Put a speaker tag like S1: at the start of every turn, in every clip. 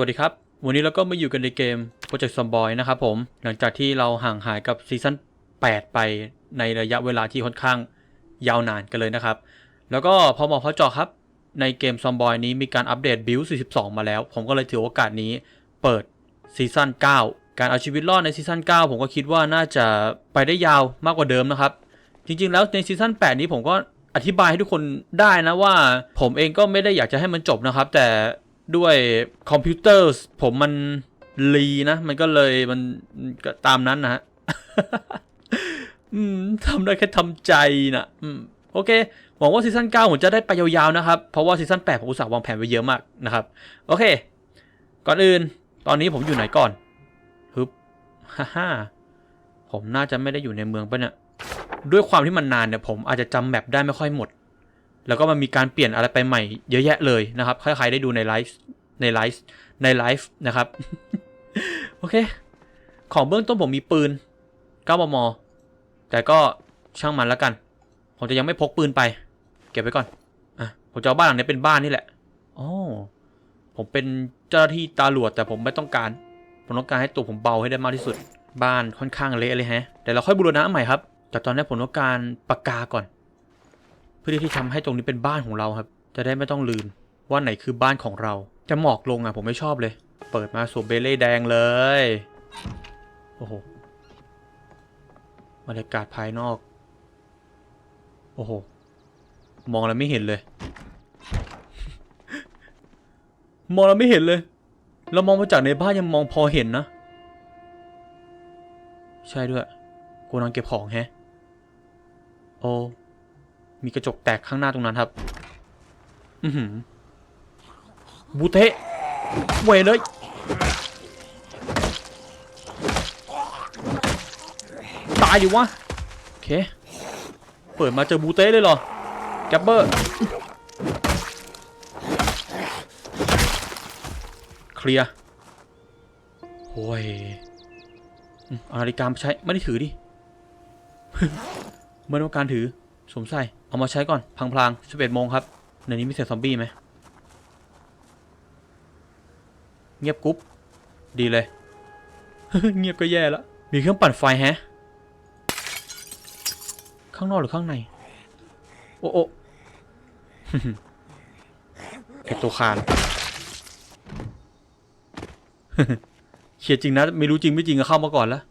S1: สวัสดีครับ วันนี้เราก็มาอยู่กันในเกม Project Zomboid นะครับผม หลังจากที่เราห่างหายกับซีซั่น8 ไปในระยะเวลาที่ค่อนข้างยาวนานกันเลยนะครับ แล้วก็พอเหมาะพอเจาะครับ ในเกม Zomboid นี้มีการอัปเดต Build 42 มาแล้ว ผมก็เลยถือโอกาสนี้เปิดซีซั่น9 การเอาชีวิตรอดในซีซั่น9 ผมก็คิดว่าน่าจะไปได้ยาวมากกว่าเดิมนะครับ จริงๆ แล้วในซีซั่น8 นี้ผมก็อธิบายให้ทุกคนได้นะว่า ผมเองก็ไม่ได้อยากจะให้มันจบนะครับ แต่ ด้วยคอมพิวเตอร์ผมมันรีนะ มันก็เลยมันก็ตามนั้นนะฮะทำได้แค่ทำใจนะโอเค หวังว่าซีซั่น9ผมจะได้ไปยาวๆนะครับ เพราะว่าซีซั่น8ผมอุตส่าห์วางแผนไว้เยอะมากนะครับ โอเค ก่อนอื่น ตอนนี้ผมอยู่ไหนก่อนฮึบฮ่าฮ่าผมน่าจะไม่ได้อยู่ในเมืองปะเนี่ย ด้วยความที่มันนานเนี่ยผมอาจจะจำแมปได้ไม่ค่อยหมด แล้วก็มันมีการเปลี่ยนอะไรไปใหม่เยอะแยะเลยนะครับ ใครๆได้ดูในไลฟ์ในไลฟ์ในไลฟ์นะครับ โอเค ของเบื้องต้นผมมีปืน 9 มม แต่ก็ช่างมันแล้วกัน ผมจะยังไม่พกปืนไป เก็บไว้ก่อน อะ ผมจะเอาบ้านหลังนี้เป็นบ้านนี่แหละอ๋อผมเป็นเจ้าหน้าที่ตาหลวดแต่ผมไม่ต้องการ ผมต้องการให้ตัวผมเบาให้ได้มากที่สุด บ้านค่อนข้างเละเลยฮะ แต่เราค่อยบูรณะใหม่ครับ แต่ตอนนี้ผมต้องการปากกาก่อน พื่อที่ทำให้ตรงนี้เป็นบ้านของเราครับ จะได้ไม่ต้องลืมว่าไหนคือบ้านของเรา จะหมอกลงอะผมไม่ชอบเลย เปิดมาสวมเบเล่แดงเลย โอ้โหบรรยากาศภายนอก โอ้โห มองแล้วไม่เห็นเลย มองแล้วไม่เห็นเลย เรามองมาจากในบ้านยังมองพอเห็นนะ ใช่ด้วยกูนังเก็บของแฮะ โอ้ มีกระจกแตกข้างหน้าตรงนั้นครับ อือหือบูเทะเวยเลย ตายดิวะ โอเค เปิดมาเจอบูเต้เลยเหรอแกปเบอร์ เคลียร์โอ้ยอานาฬิกามาใช้ ไม่ได้ถือดิไม่ต้องการถือ สวมใส่ เอามาใช้ก่อนพลางๆ11โมงครับในนี้มีเศษซอมบี้ไหมเงียบกรุ๊บดีเลย เงียบก็แย่แล้วมีเครื่องปั่นไฟแฮะ ข้างนอกหรือข้างใน โอ้โอ้ไอตัวคานเขียดจริงนะ ไม่รู้จริงไม่จริงก็เข้ามาก่อนแล้ว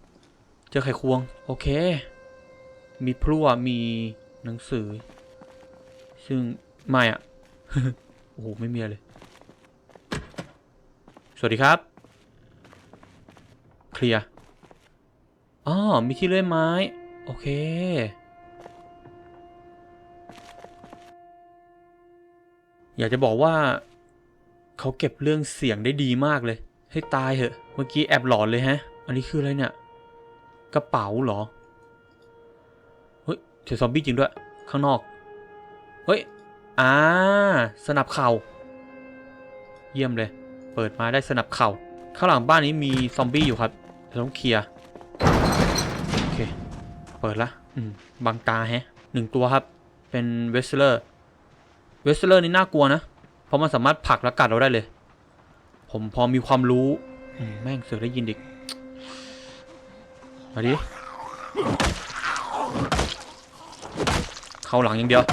S1: เจอไขควง โอเค มีพลั่วมี หนังสือ ซึ่งไม่อะโอ้โห ไม่มีอะไรเลยสวัสดีครับ เคลียร์อ๋อมีที่เลื่อยไม้ โอเค อยากจะบอกว่า เขาเก็บเรื่องเสียงได้ดีมากเลย ให้ตายเหอะ เมื่อกี้แอบหลอนเลยฮะ อันนี้คืออะไรเนี่ย กระเป๋าเหรอ เฮ้ยเจอซอมบี้จริงด้วย ข้างนอก เฮ้ย อ่า สนับเข่า เยี่ยมเลย เปิดมาได้สนับเข่า ข้างหลังบ้านนี้มีซอมบี้อยู่ครับต้องเคลียร์ โอเค เปิดละอืมบังตาแฮะหนึ่งตัวครับ เป็นเวสเลอร์ เวสเลอร์นี่น่ากลัวนะ เพราะมันสามารถผลักและกัดเราได้เลย ผมพอมีความรู้อืมแม่งเสือได้ยินดิกมาดิ เข้าหลังอย่างเดียว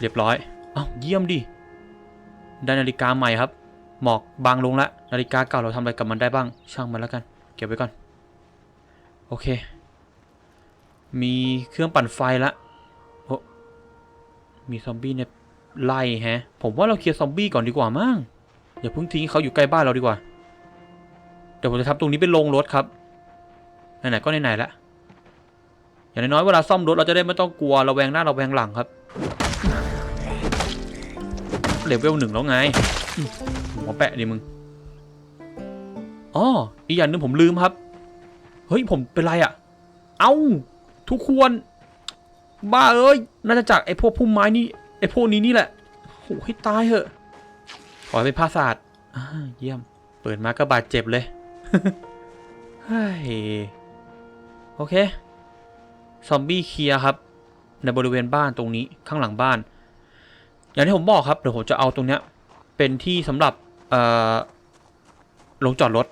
S1: เรียบร้อยเอ้าเยี่ยมดิได้นาฬิกาใหม่ครับ หมอกบางลงละนาฬิกาเก่าเราทำอะไรกับมันได้บ้าง ช่างมันแล้วกัน เก็บไว้ก่อน โอเค มีเครื่องปั่นไฟละโอ้มีซอมบี้เนี่ยไล่แฮะ ผมว่าเราเคลียร์ซอมบี้ก่อนดีกว่ามั้งอย่าเพิ่งทิ้งเขาอยู่ใกล้บ้านเราดีกว่า เดี๋ยวผมจะทำตรงนี้เป็นโรงรถครับ ไหนๆก็ไหนๆละ อย่างน้อยเวลาซ่อมรถเราจะได้ไม่ต้องกลัวระแวงหน้าระแวงหลังครับเลเวลหนึ่งแล้วไงมหัวแปะดิมึงอ๋ออีกอย่างนึ่งผมลืมครับ เฮ้ยผมเป็นไรอะ่ะ เอ้า ทุกควร บ้าเอ้ยน่าจะจากไอ้พวกพุ่มไม้นี่ไอ้พวกนี้นี่แหละโหให้ตายเหอะขอให้เป็นภาษาสตร์เยี่ยม เปิดมาก็บาดเจ็บเลยเฮ้ยโอเค ซอมบี้เคลียครับ ในบริเวณบ้านตรงนี้ข้างหลังบ้าน อย่างที่ผมบอกครับเดี๋ยวผมจะเอาตรงเนี้ยเป็นที่สำหรับเอ่อลงจอดรถ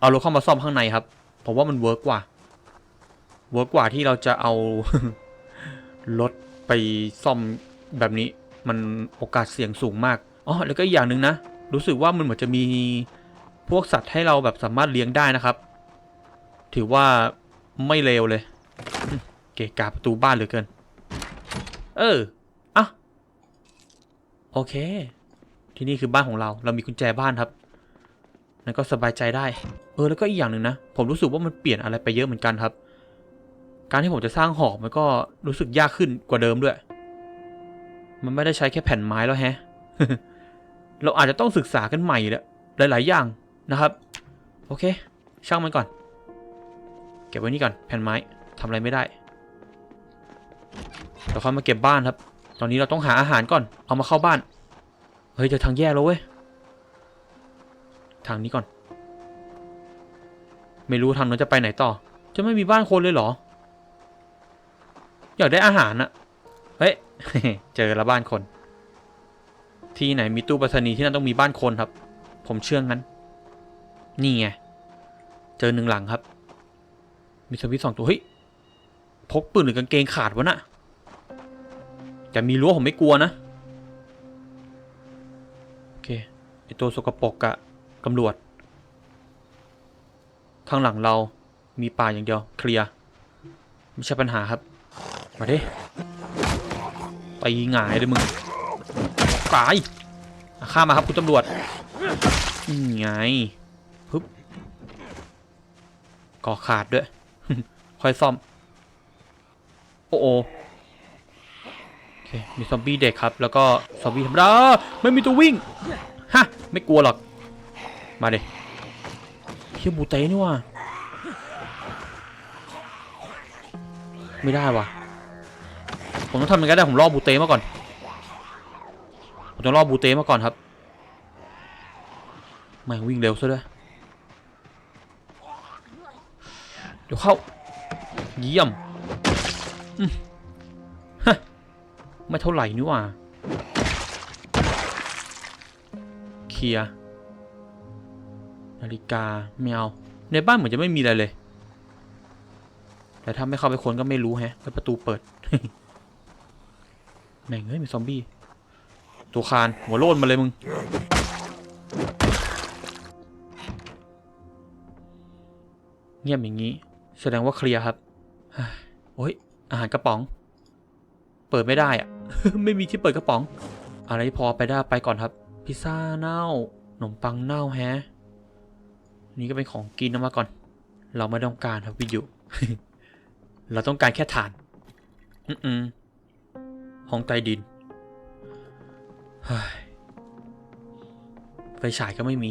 S1: เอารถเข้ามาซ่อมข้างในครับ ผมว่ามันเวิร์กกว่า เวิร์กกว่าที่เราจะเอารถไปซ่อมแบบนี้ มันโอกาสเสี่ยงสูงมาก อ๋อ แล้วก็อีกอย่างหนึ่งนะ รู้สึกว่ามันเหมือนจะมีพวกสัตว์ให้เราแบบสามารถเลี้ยงได้นะครับ ถือว่าไม่เลวเลย เกะกาประตูบ้านเหลือเกิน เอออะโอเค ที่นี่คือบ้านของเรา เรามีกุญแจบ้านครับ นั่นก็สบายใจได้ เออ แล้วก็อีกอย่างหนึ่งนะ ผมรู้สึกว่ามันเปลี่ยนอะไรไปเยอะเหมือนกันครับ การที่ผมจะสร้างหอกมันก็รู้สึกยากขึ้นกว่าเดิมด้วย มันไม่ได้ใช้แค่แผ่นไม้แล้วแฮะ เราอาจจะต้องศึกษากันใหม่แล้วหลาย ๆ อย่างนะครับ โอเค ช่างมันก่อน เก็บไว้นี่ก่อน แผ่นไม้ทำอะไรไม่ได้ เดี๋ยวค่อยมาเก็บบ้านครับ ตอนนี้เราต้องหาอาหารก่อน เอามาเข้าบ้าน เฮ้ยเจอทางแยกแล้วเว้ย ทางนี้ก่อน ไม่รู้ทางนั้นจะไปไหนต่อ จะไม่มีบ้านคนเลยเหรอ อยากได้อาหารอะเฮ้ย เจอแล้วบ้านคน ที่ไหนมีตู้ไปรษณีย์ที่นั่นต้องมีบ้านคนครับ ผมเชื่องั้น นี่ไง เจอหนึ่งหลังครับ มีสวิตสองตัว เฮ้ยพกปืนหรือกางเกงขาดวะน่ะ แต่มีรั้วผมไม่กลัวนะ โอเคไอตัวสกปรกอะตำรวจ ข้างหลังเรามีป่าอย่างเดียว เคลียร์ ไม่ใช่ปัญหาครับ มาดิไปหงายเลยมึงกายข้ามมาครับคุณตำรวจนี่ไงปึ๊บก่อขาดด้วย ค่อยซ่อม โอ้โอ มีซอมบี้เด็กครับ แล้วก็ซอมบี้ธรรมดาไม่มีตัววิ่ง ฮะ ไม่กลัวหรอก มาเด็เฮียบูเต้นี่ว่ะไม่ได้ว่ะ ผมต้องทำยังไงได้ผมล่อบูเต้มาก่อน ผมต้องล่อบูเต้มาก่อนครับแม่งวิ่งเร็วซะด้วยเดี๋ยวเข้า เยี่ยมอืม ไม่เท่าไหร่นี่หว่าเคลียนาฬิกาไม่เอาในบ้านเหมือนจะไม่มีอะไรเลย แต่ถ้าไม่เข้าไปค้นก็ไม่รู้แฮะ แล้วประตูเปิดแม่งเฮ้ยมีซอมบี้ ตัวคานหัวโลนมาเลยมึง เงียบอย่างนี้ แสดงว่าเคลียร์ครับโอ้ยอาหารกระป๋อง เปิดไม่ได้อะ ไม่มีที่เปิดกระป๋อง อะไรพอไปได้ไปก่อนครับ พิซซ่าเน่าขนมปังเน่าแฮะ นี่ก็เป็นของกินเอามาก่อน เราไม่ต้องการครับวิดีโอเราต้องการแค่ฐาน อืมห้องใต้ดินเฮ้ยไฟฉายก็ไม่มี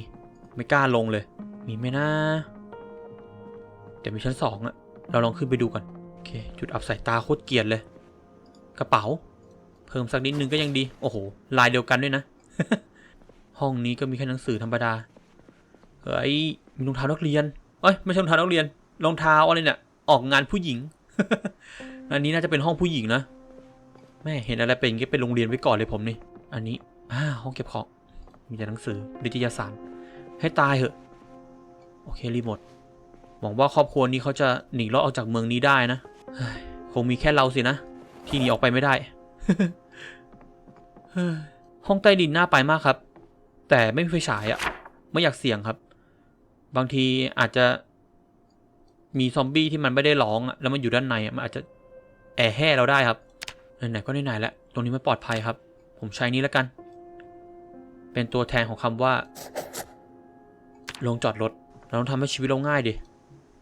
S1: ไม่กล้าลงเลย มีไหมนะแต่มีชั้นสองอะเราลองขึ้นไปดูก่อนโอเค จุดอับสายตาโคตรเกลียดเลย กระเป๋า พิ่มสักนิดนึงก็ยังดี โอ้โห ลายเดียวกันด้วยนะ ห้องนี้ก็มีแค่หนังสือธรรมดา เฮ้ย มีรองเท้านักเรียน เอ้ย ไม่ใช่รองเท้านักเรียน รองเท้าอะไรเนี่ย ออกงานผู้หญิง อันนี้น่าจะเป็นห้องผู้หญิงนะ แม่เห็นอะไรเป็นอย่างงี้ไปโรงเรียนไว้ก่อนเลยผมนี่ อันนี้อ่าห้องเก็บของ มีแต่หนังสือนิตยาสาร ให้ตายเหอะ โอเครีโมท หวังว่าครอบครัวนี้เขาจะหนีรอดออกจากเมืองนี้ได้นะ คงมีแค่เราสินะที่หนีออกไปไม่ได้ ห้องใต้ดินน่าไปมากครับ แต่ไม่มีไฟฉายอะไม่อยากเสี่ยงครับ บางทีอาจจะมีซอมบี้ที่มันไม่ได้ร้องอะแล้วมันอยู่ด้านในมันอาจจะแอบแห่เราได้ครับไหนๆก็ไหนๆแล้วตรงนี้มันปลอดภัยครับ ผมใช้นี้แล้วกัน เป็นตัวแทนของคำว่าลงจอดรถ เราต้องทำให้ชีวิตเราง่ายดิ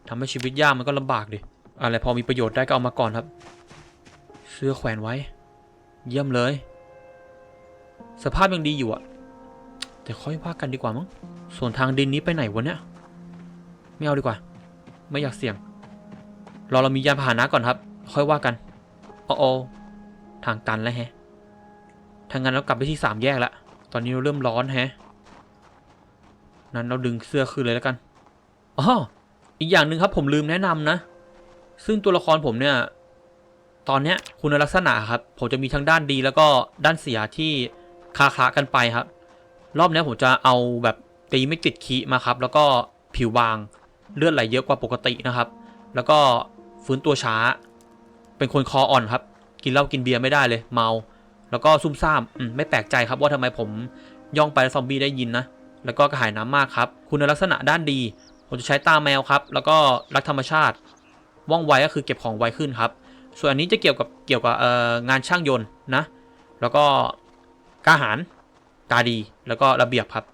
S1: ทำให้ชีวิตยากมันก็ลำบากดิอะไรพอมีประโยชน์ได้ก็เอามาก่อนครับ เสื้อแขวนไว้ เยี่ยมเลย สภาพยังดีอยู่อะแต่ค่อยว่ากันดีกว่ามั้ง ส่วนทางดินนี้ไปไหนวะเนี่ย ไม่เอาดีกว่า ไม่อยากเสี่ยง รอเรามียานพาหนะก่อนครับ ค่อยว่ากันโอ้โอทางตันแล้วแฮะทางงั้นเรากลับไปที่สามแยกละ ตอนนี้เราเริ่มร้อนแฮะ นั้นเราดึงเสื้อคืนเลยแล้วกันอ๋ออีกอย่างหนึ่งครับผมลืมแนะนำนะ ซึ่งตัวละครผมเนี่ย ตอนเนี้ยคุณลักษณะครับ ผมจะมีทั้งด้านดีแล้วก็ด้านเสียที่ คาคละกันไปครับ รอบนี้ผมจะเอาแบบตีไม่ติดคีมาครับ แล้วก็ผิวบางเลือดไหลเยอะกว่าปกตินะครับ แล้วก็ฟื้นตัวช้า เป็นคนคออ่อนครับ กินเหล้ากินเบียร์ไม่ได้เลยเมา แล้วก็ซุ่มซ่ามมไม่แปลกใจครับว่าทำไมผมย่องไปแล้วซอมบี้ได้ยินนะ แล้วก็กระหายน้ำมากครับ คุณลักษณะด้านดี ผมจะใช้ตาแมวครับ แล้วก็รักธรรมชาติ ว่องไวก็คือเก็บของไวขึ้นครับ ส่วนอันนี้จะเกี่ยวกับเกี่ยวกับงานช่างยนต์นะ แล้วก็ กล้าหาญตาดีแล้วก็ระเบียบครับ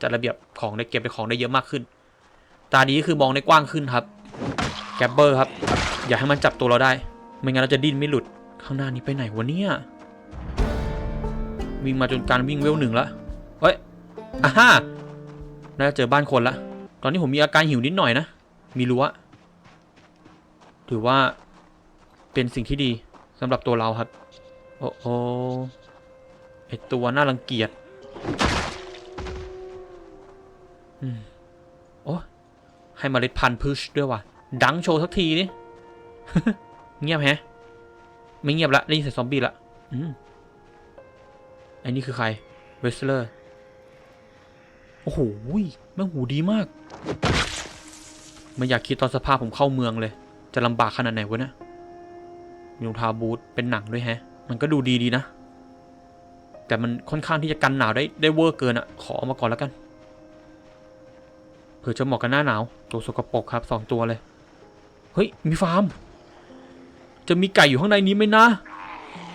S1: จัดระเบียบของได้เก็บได้ของได้เยอะมากขึ้น ตาดีก็คือมองได้กว้างขึ้นครับแกบเบอร์ครับ อย่าให้มันจับตัวเราได้ ไม่งั้นเราจะดิ้นไม่หลุดข้างหน้านี้ไปไหนวะเนี่ยวิ่งมาจนการวิ่งเวลหนึ่งแล้วเฮ้ยอ่าฮ่าน่าจะเจอบ้านคนละ ตอนนี้ผมมีอาการหิวนิดหน่อยนะ มีรั้วถือว่าเป็นสิ่งที่ดีสำหรับตัวเราครับ โอ้โอ ไอตัวน่ารังเกียจอืมโอ้ให้เมล็ดพันธุ์พุชด้วยว่ะ ดังโชว์สักทีนี่เงียบแฮะ ไม่เงียบละได้ยินเสียงซอมบี้ละอืมไอ้นี่คือใคร เวสเลอร์ โอ้โหแม่งหูดีมาก ไม่อยากคิดตอนสภาพผมเข้าเมืองเลย จะลำบากขนาดไหนวะเนี่ยมีรองเท้าบูทเป็นหนังด้วยแฮะ มันก็ดูดีดีนะ แต่มันค่อนข้างที่จะกันหนาวได้ได้เวอร์เกินอะขอเอามาก่อนแล้วกัน เผื่อจะเหมาะกับหน้าหนาว ตัวสกปรกครับสองตัวเลย เฮ้ย มีฟาร์ม จะมีไก่อยู่ข้างในนี้ไหมนะ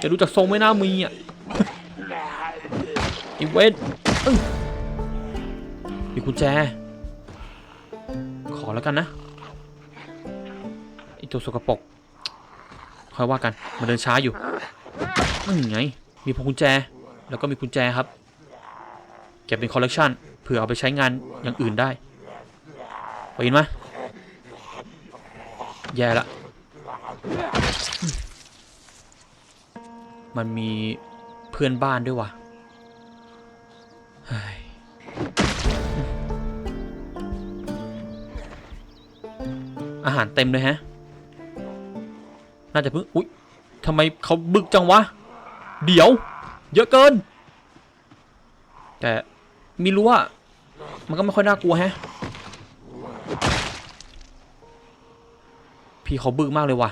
S1: จะรู้จักทรงไหม่น่ามีอะอีเวนมีกุญแจ ขอแล้วกันนะไอตัวสกปรกค่อยว่ากัน มันเดินช้าอยู่นั่ไง มีพวงกุญแจ แล้วก็มีกุญแจครับ เก็บเป็นคอลเลกชันเผื่อเอาไปใช้งานอย่างอื่นได้ไปยินไหมแย่ละ มันมีเพื่อนบ้านด้วยว่ะอาหารเต็มเลยฮะ น่าจะเพิ่ง อุ๊ยทำไมเขาบึกจังวะ เดี๋ยว เยอะเกิน แต่มีรู้ว่ามันก็ไม่ค่อยน่ากลัวแฮะ พี่เขาบึกมากเลยว่ะ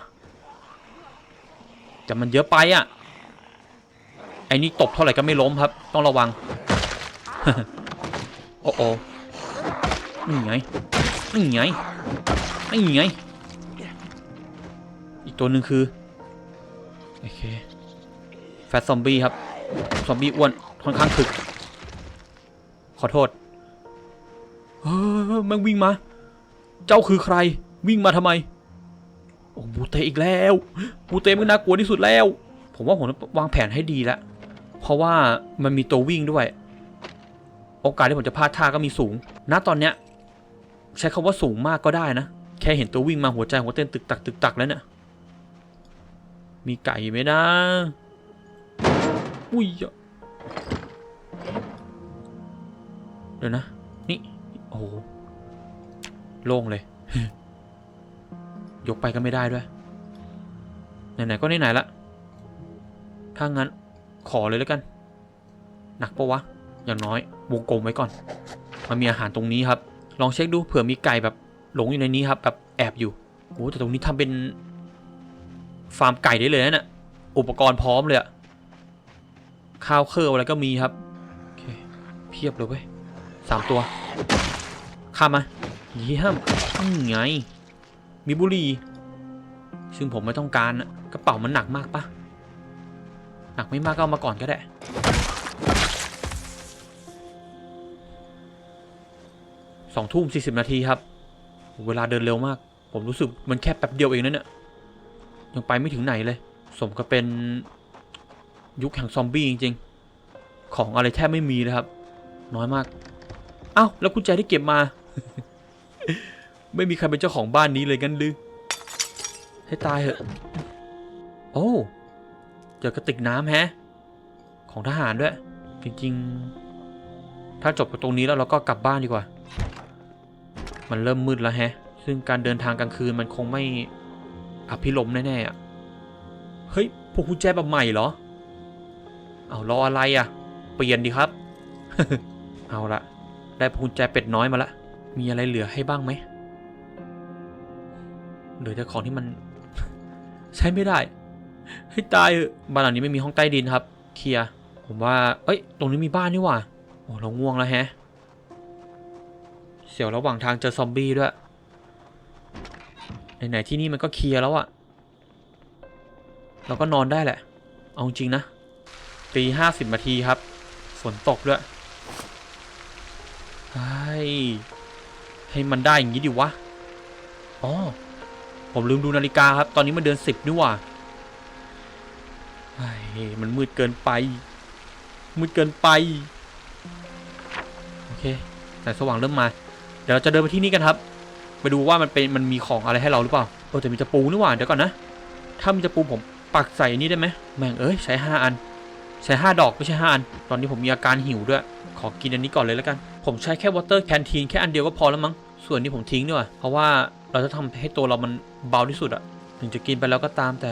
S1: แต่มันเยอะไปอะไอ้นี่ตบเท่าไหร่ก็ไม่ล้มครับ ต้องระวัง โอ้โอนี่ไงนี่ไงนี่ไง อีกตัวหนึ่งคือ โอเค แฟตซอมบี้ครับ ซอมบี้อ้วนค่อนข้างถึก ขอโทษเฮ้ยมันวิ่งมา เจ้าคือใคร วิ่งมาทำไม โอ้บูเตอีกแล้วบูเตมันน่ากลัวที่สุดแล้ว ผมว่าผมวางแผนให้ดีแล้ว เพราะว่ามันมีตัววิ่งด้วย โอกาสที่ผมจะพลาดท่าก็มีสูง ณ ตอนเนี้ย ใช้คำว่าสูงมากก็ได้นะ แค่เห็นตัววิ่งมาหัวใจหัวเต้นตึกตักตึกตักแล้วเนี่ย มีไก่ไหมนะ อุ้ยอะเดี๋ยวนะ นี่ โอ้โห โล่งเลย ยกไปก็ไม่ได้ด้วย ไหน ๆ ก็ไหนๆละ ถ้างั้นขอเลยแล้วกัน หนักปะวะ อย่างน้อยวงกลมไว้ก่อน มันมีอาหารตรงนี้ครับ ลองเช็คดูเผื่อมีไก่แบบหลงอยู่ในนี้ครับ แบบแอบอยู่โอ้แต่ตรงนี้ทำเป็น ฟาร์มไก่ได้เลยนะเนี่ยอุปกรณ์พร้อมเลยอะ ข้าวเครืออะไรก็มีครับเเพียบเลยเว้ยสามตัวข้ามมาเยี่ยมไง มีบุหรี่ซึ่งผมไม่ต้องการอะกระเป๋ามันหนักมากปะหนักไม่มากก็เอามาก่อนก็ได้สองทุ่มสี่สิบนาทีครับ เวลาเดินเร็วมาก ผมรู้สึกมันแค่แป๊บเดียวเองนะเนี่ยยังไปไม่ถึงไหนเลย สมกับเป็น ยุคแห่งซอมบี้จริงๆ ของอะไรแทบไม่มีเลยครับ น้อยมาก เอ้าแล้วกุญแจที่เก็บมา ไม่มีใครเป็นเจ้าของบ้านนี้เลยงั้นหรือให้ตายเหอะ โอ้เจอกระติกน้ำแฮะ ของทหารด้วย จริงๆ ถ้าจบกับตรงนี้แล้วเราก็กลับบ้านดีกว่า มันเริ่มมืดแล้วแฮะ ซึ่งการเดินทางกลางคืนมันคงไม่อภิรมแน่ๆอะ เฮ้ย พวกกุญแจแบบใหม่เหรอ เอารออะไรอะ เปลี่ยนดีครับ เอาละได้กุญแจเป็ดน้อยมาละมีอะไรเหลือให้บ้างไหมเหลือแต่ของที่มัน ใช้ไม่ได้ ให้ตายเถอบ้านหลังนี้ไม่มีห้องใต้ดินครับ เคลียร์ผมว่า เอ้ย ตรงนี้มีบ้านนี่หว่าโอ้เราง่วงแล้วแฮะ เสียวระหว่างทางเจอซอมบี้ด้วยไหนๆที่นี่มันก็เคลียร์แล้วอะเราก็นอนได้แหละ เอาจริงนะ ตีห้าสิบนาทีครับ ฝนตกด้วยให้ให้มันได้อย่างนี้ดิวะ อ๋อ ผมลืมดูนาฬิกาครับ ตอนนี้มันเดือนสิบนี่ว่าไอ้มันมืดเกินไป มืดเกินไป โอเคแสงสว่างเริ่มมา เดี๋ยวเราจะเดินไปที่นี่กันครับ ไปดูว่ามันเป็นมันมีของอะไรให้เราหรือเปล่า เออแต่มีตะปูนี่หว่า เดี๋ยวก่อนนะ ถ้ามีตะปูผมปักใส่อันนี้ได้ไหมแม่งเอ้ยใช้ห้าอัน ใช้ห้าดอกไม่ใช่ห้าอัน ตอนนี้ผมมีอาการหิวด้วย ขอกินอันนี้ก่อนเลยแล้วกัน ผมใช้แค่วอเตอร์แคนทีนแค่อันเดียวก็พอแล้วมั้ง ส่วนนี้ผมทิ้งดีกว่าเพราะว่าเราจะทำให้ตัวเรามันเบาที่สุดอะถึงจะกินไปแล้วก็ตามแต่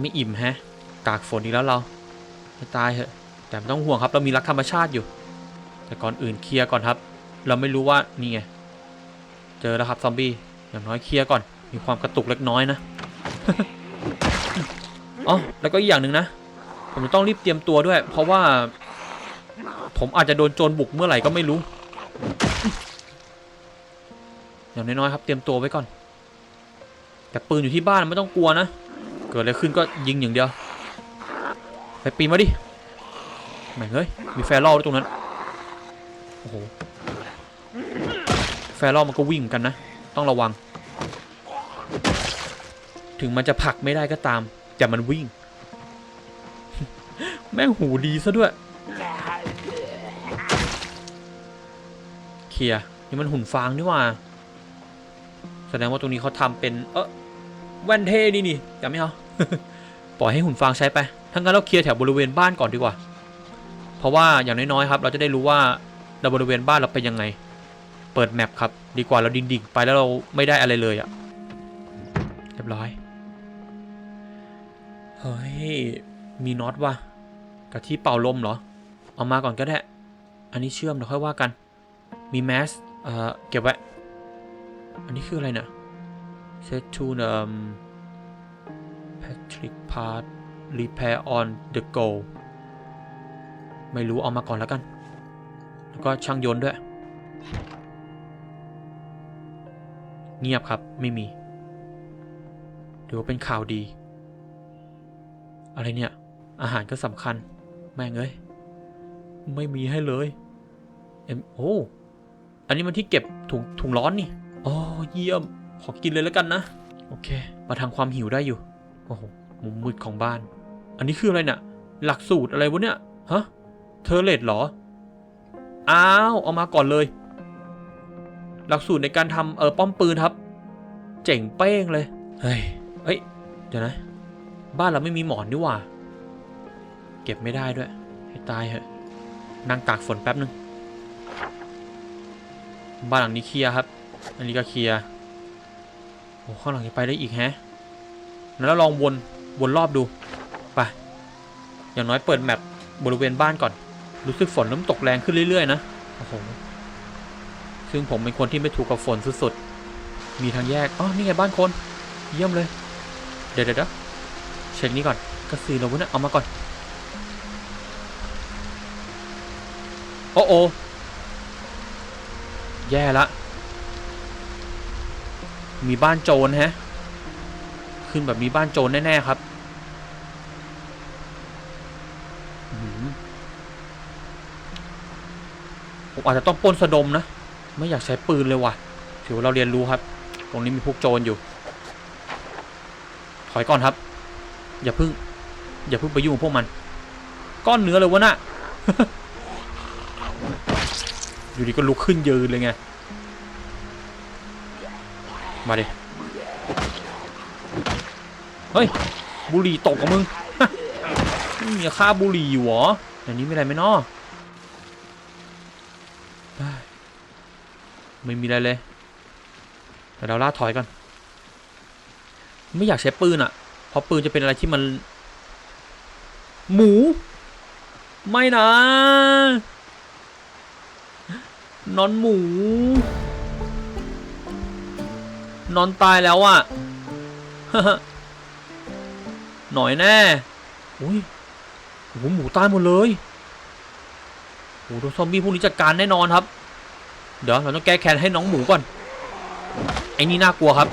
S1: ไม่อิ่มแฮะกากฝนอีกแล้วเราให้ตายเถอะ แต่ไม่ต้องห่วงครับเรามีรักธรรมชาติอยู่ แต่ก่อนอื่นเคลียร์ก่อนครับ เราไม่รู้ว่านี่ไง เจอแล้วครับซอมบี้ อย่างน้อยเคลียร์ก่อน มีความกระตุกเล็กน้อยนะ อ๋อ แล้วก็อีกอย่างหนึ่งนะ ผมจะต้องรีบเตรียมตัวด้วย เพราะว่า ผมอาจจะโดนโจรบุกเมื่อไหร่ก็ไม่รู้อย่างน้อยๆครับเตรียมตัวไว้ก่อน แต่ปืนอยู่ที่บ้านไม่ต้องกลัวนะ เกิดอะไรขึ้นก็ยิงอย่างเดียว ไปปีนมาดิแม่งเฮ้ยมีแฟร์ล่อตรงนั้นโอ้โหแฟร์ล่อมันก็วิ่งกันนะ ต้องระวัง ถึงมันจะผลักไม่ได้ก็ตาม แต่มันวิ่ง แม่งหูดีซะด้วย เคลียนี่มันหุ่นฟางนี่ว่า แสดงว่าตรงนี้เขาทำเป็น เออแว่นเท่ดีนี่จำไม่เอา ปล่อยให้หุ่นฟางใช้ไป ทั้งนั้นเราเคลียร์แถวบริเวณบ้านก่อนดีกว่า เพราะว่าอย่างน้อยๆครับ เราจะได้รู้ว่าเราบริเวณบ้านเราเป็นยังไง เปิดแมปครับ ดีกว่าเราดิ่งๆไปแล้วเราไม่ได้อะไรเลยอะ่ะ เรียบร้อย เฮ้ย มีน็อตว่ะ กับที่เป่าลมเหรอ เอามาก่อนก็ได้ อันนี้เชื่อมเดี๋ยวค่อยว่ากัน มีแมสเอ่อเก็บไว้ อันนี้คืออะไรเนี่ย set to um Patrick part repair on the go ไม่รู้เอามาก่อนแล้วกัน แล้วก็ช่างยนต์ด้วย เงียบครับไม่มีถือว่าเป็นข่าวดี อะไรเนี่ย อาหารก็สำคัญ แม่งเอ้ย ไม่มีให้เลยเอ็มโอ้อันนี้มันที่เก็บถุงถุงร้อนนี่อ๋อเยี่ยม ขอกินเลยแล้วกันนะ โอเค มาทางความหิวได้อยู่ โอ้โห มุมมืดของบ้าน อันนี้คืออะไรเนี่ยหลักสูตรอะไรวะเนี่ย ฮะ เทอร์เลตเหรอ อ้าว เอามาก่อนเลย หลักสูตรในการทำเออป้อมปืนครับ เจ๋งเป้งเลย เฮ้ย เอ้ย เดี๋ยวนะ บ้านเราไม่มีหมอนนี่หว่า เก็บไม่ได้ด้วย ให้ตายเหอะ นั่งตากฝนแป๊บนึง บ้านหลังนี้เคลียร์ครับ อันนี้ก็เคลียร์ โอ้ข้างหลังจะไปได้อีกแฮะ แล้วลองวนวนรอบดู ไป อย่างน้อยเปิดแมปบริเวณบ้านก่อน รู้สึกฝนเริ่มตกแรงขึ้นเรื่อยๆนะ โอ้โห ซึ่งผมเป็นคนที่ไม่ถูกกับฝนสุดๆ มีทางแยก อ๋อ นี่ไงบ้านคน เยี่ยมเลย เดี๋ยวเดี๋ยวเช็คนี้ก่อนกระสือเราวะเนี่ยเอามาก่อน โอ้โอแย่ละ มีบ้านโจรแฮะ ขึ้นแบบมีบ้านโจรแน่ ๆ ครับอื้อหือผมอาจจะต้องป้นสะดมนะ ไม่อยากใช้ปืนเลยว่ะ ถือว่าเราเรียนรู้ครับ ตรงนี้มีพวกโจรอยู่ ถอยก่อนครับ อย่าพึ่ง อย่าพึ่งไปยุ่งพวกมัน ก้อนเนื้อเลยวะน่ะ อยู่ดีก็ลุกขึ้นยืนเลยไง มาดิ เฮ้ย บุหรี่ตกกับมึงนี่มีค่าบุหรี่อยู่หรออันนี้ไม่ไรไหมนาะไม่มีอะไรเลยแต่เราล่าถอยก่อนไม่อยากใช้ปืนอะ่ะ เพราะปืนจะเป็นอะไรที่มัน หมู ไม่นะ นอนหมู นอนตายแล้วอะหน่อยแน่อุ้ยโอ้โหหมูตายหมดเลยโอ้โหซอมบี้พวกนี้จัดการแน่นอนครับ เดี๋ยวเราต้องแก้แค้นให้น้องหมูก่อน ไอ้นี่น่ากลัวครับ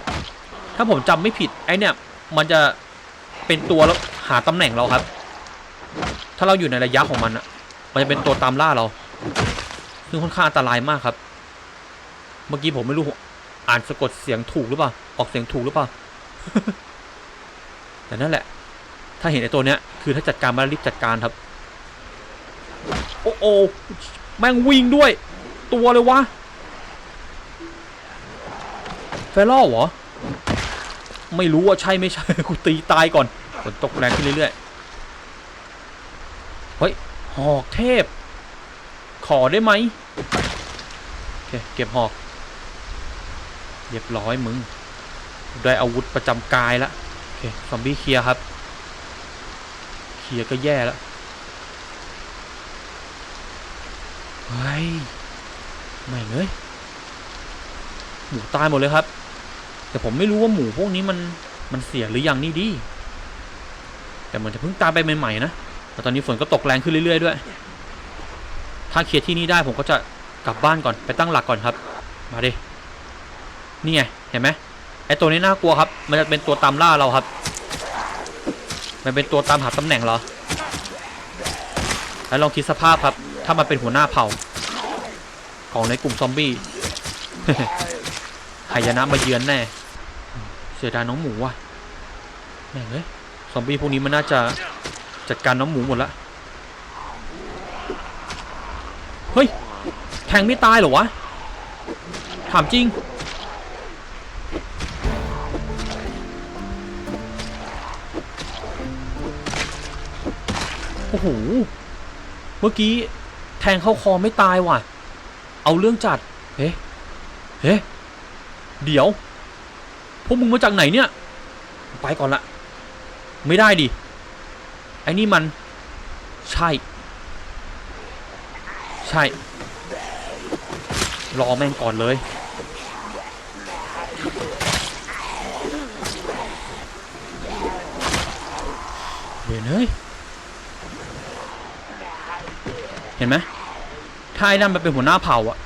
S1: ถ้าผมจำไม่ผิดไอ้เนี่ย มันจะเป็นตัวแล้วหาตำแหน่งเราครับ ถ้าเราอยู่ในระยะของมันอะมันจะเป็นตัวตามล่าเรา ซึ่งค่อนข้างอันตรายมากครับ เมื่อกี้ผมไม่รู้อ่านสะกดเสียงถูกหรือเปล่า ออกเสียงถูกหรือเปล่า แต่นั่นแหละ ถ้าเห็นไอ้ตัวเนี้ย คือถ้าจัดการมาล้วรีบจัดการครับ โอ้โอแม่งวิ่งด้วย ตัวเลยวะเฟลลเหรอ ไม่รู้ว่าใช่ไม่ใช่ กูตีตายก่อนฝนตกแรงขึ้นเรื่อยๆ เฮ้ย หอกเทพ ขอได้ไหม เคเก็บหอกเรียบร้อยมึง ได้อาวุธประจำกายแล้วโอเคซอมบี้เคลียร์ครับ เคลียร์ก็แย่แล้วเฮ้ยไม่เลยหมูตายหมดเลยครับ แต่ผมไม่รู้ว่าหมูพวกนี้มันมันเสียหรือยังนี่ดิแต่เหมือนจะเพิ่งตายไปใหม่ๆนะแต่ตอนนี้ฝนก็ตกแรงขึ้นเรื่อยๆด้วย ถ้าเคลียร์ที่นี่ได้ผมก็จะ กลับบ้านก่อนไปตั้งหลักก่อนครับ มาดินี่ไงเห็นไหมไอตัวนี้น่ากลัวครับ มันจะเป็นตัวตามล่าเราครับ มันเป็นตัวตามหาตำแหน่งเหรอแล้วลองคิดสภาพครับ ถ้ามันเป็นหัวหน้าเผ่า ของในกลุ่มซอมบี้หายนะมาเยือนแน่ เสียดายน้องหมูว่ะแม่งเลยซอมบี้พวกนี้มันน่าจะจัดการน้องหมูหมดละ เฮ้ย ทงไม่ตายเหรอวะ ถามจริง โอ้โห เมื่อกี้แทงเข้าคอไม่ตายว่ะ เอาเรื่องจัด เฮ้เฮ้เดี๋ยว พวกมึงมาจากไหนเนี่ย ไปก่อนละ ไม่ได้ดิ ไอ้นี่มัน ใช่ ใช่ รอแม่งก่อนเลย เดี๋ยวเฮ้ยเห็นไหมถ้าไอ้นั่นมันเป็นหัวหน้าเผ่าอะ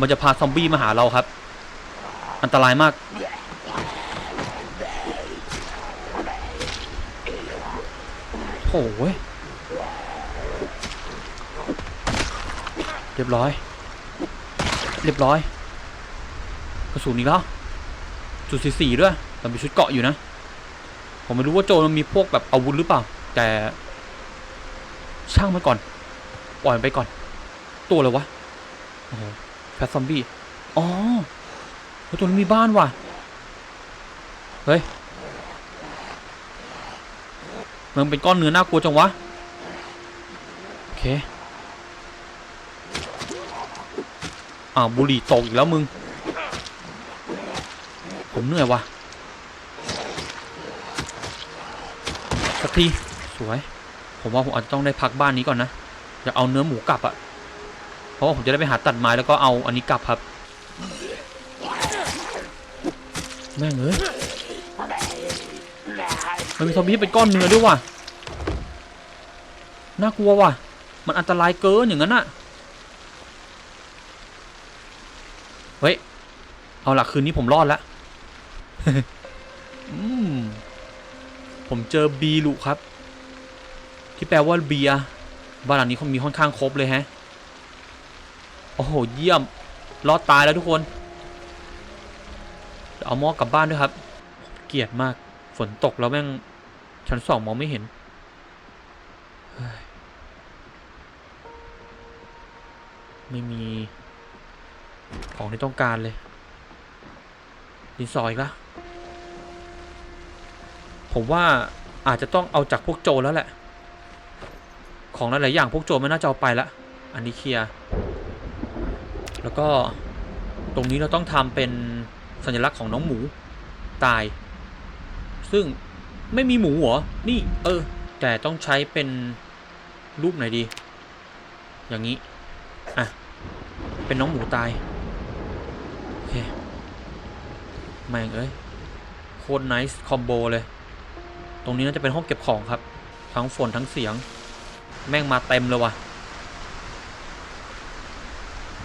S1: มันจะพาซอมบี้มาหาเราครับ อันตรายมาก โอ้ยเรียบร้อย เรียบร้อยกระสุนอีกแล้วจุดสี่สี่ด้วยแต่มีชุดเกาะอยู่นะ ผมไม่รู้ว่าโจมันมีพวกแบบอาวุธหรือเปล่า แต่ช่างมันก่อน ปล่อยมันไปก่อน ตัวอะไรวะโอ้โหแพทซอมบี้อ๋อเฮ้ยตัวนี้มีบ้านว่ะ เฮ้ยมันเป็นก้อนเนื้อน่ากลัวจังวะ โอเค อ้าวบุหรี่ตกอีกแล้วมึง ผมเหนื่อยว่ะสักทีสวย ผมว่าผมอาจจะต้องได้พักบ้านนี้ก่อนนะอยากเอาเนื้อหมูกลับอะเพราะว่าผมจะได้ไปหาตัดไม้แล้วก็เอาอันนี้กลับครับแม่งเอ้ยมันมีซอมบี้เป็นก้อนเนื้อด้วยว่ะน่ากลัวว่ะ มันอันตรายเกินอย่างนั้นอะ เฮ้ย เอาหล่ะคืนนี้ผมรอดล้วอืมผมเจอบีลุครับ ที่แปลว่าเบียร์บ้านหลังนี้เขามีค่อนข้างครบเลยแฮะ โอ้โห เยี่ยม รอดตายแล้วทุกคน เอาหม้อกลับบ้านด้วยครับ เกลียดมาก ฝนตกแล้วแม่ง ชั้นสองมองไม่เห็น ไม่มี ของที่ต้องการเลยดินสออีกล้วผมว่าอาจจะต้องเอาจากพวกโจรแล้วแหละ ของหลายๆอย่างพวกโจรไม่น่าจะเอาไปละ อันนี้เคลียร์แล้วก็ตรงนี้เราต้องทำเป็นสัญลักษณ์ของน้องหมูตาย ซึ่งไม่มีหมูเหรอ นี่ เออ แต่ต้องใช้เป็นรูปไหนดี อย่างนี้ อะ เป็นน้องหมูตาย เค แม่งเอ้ย โคตรไนส์คอมโบเลย ตรงนี้น่าจะเป็นห้องเก็บของครับ ทั้งฝนทั้งเสียง แม่งมาเต็มเลยว่ะ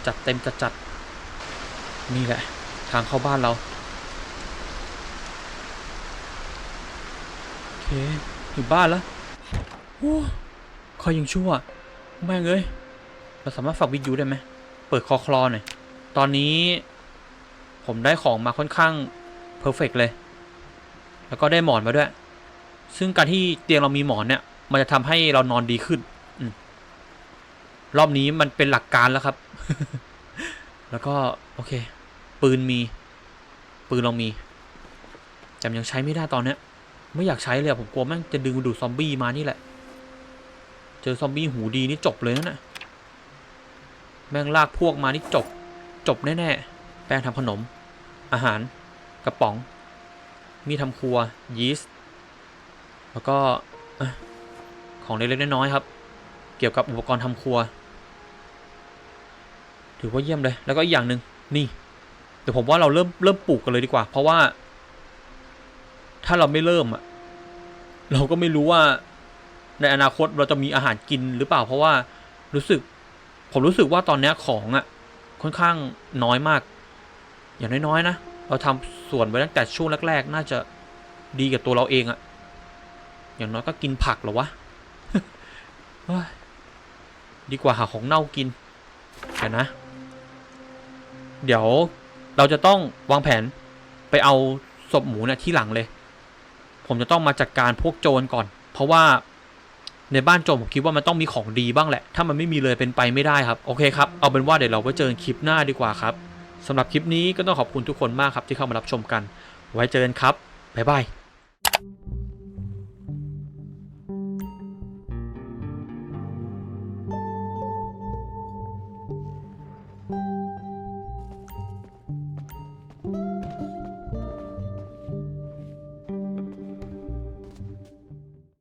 S1: จัดเต็มจัดจัด นี่แหละ ทางเข้าบ้านเรา โอเคอยู่บ้านแล้วโอ้คอยยังชั่ว แม่งเอ้ย เราสามารถฝากวิทยุได้ไหม เปิดคอคลอหน่อย ตอนนี้ ผมได้ของมาค่อนข้างเพอร์เฟกเลย แล้วก็ได้หมอนมาด้วย ซึ่งการที่เตียงเรามีหมอนเนี่ย มันจะทำให้เรานอนดีขึ้นอรอบนี้มันเป็นหลักการแล้วครับ แล้วก็โอเค ปืนมี ปืนเรามีแต่ยังใช้ไม่ได้ตอนเนี้ย ไม่อยากใช้เลยผมกลัวแม่งจะดึงดูดซอมบี้มานี่แหละ เจอซอมบี้หูดีนี่จบเลยนั่นะแม่งลากพวกมานี่จบ จบแน่ๆ ป้งทำขนม อาหาร กระป๋อง มีทำครัว ยีสต์ แล้วก็เอ้ยของเล็กๆน้อยๆครับ เกี่ยวกับอุปกรณ์ทำครัว ถือว่าเยี่ยมเลย แล้วก็อีกอย่างหนึ่งนี่เดี๋ยวผมว่าเราเริ่มเริ่มปลูกกันเลยดีกว่า เพราะว่า ถ้าเราไม่เริ่มอะเราก็ไม่รู้ว่า ในอนาคตเราจะมีอาหารกินหรือเปล่า เพราะว่ารู้สึก ผมรู้สึกว่าตอนนี้ของอะค่อนข้างน้อยมาก อย่างน้อยๆนะ เราทำส่วนไว้ตั้งแต่ช่วงแรก ๆ น่าจะดีกับตัวเราเองอะอย่างน้อยก็กินผักเหรอวะดีกว่าหาของเน่ากินเดี๋ยวนะ เดี๋ยวเราจะต้องวางแผนไปเอาศพหมูเนี่ยที่หลังเลย ผมจะต้องมาจัดการพวกโจรก่อน เพราะว่าในบ้านโจรผมคิดว่ามันต้องมีของดีบ้างแหละ ถ้ามันไม่มีเลยเป็นไปไม่ได้ครับ โอเคครับ เอาเป็นว่าเดี๋ยวเราไว้เจอคลิปหน้าดีกว่าครับ สำหรับคลิปนี้ก็ต้องขอบคุณทุกคนมากครับที่เข้ามารับชมกัน ไว้เจอกันครับบ๊ายบาย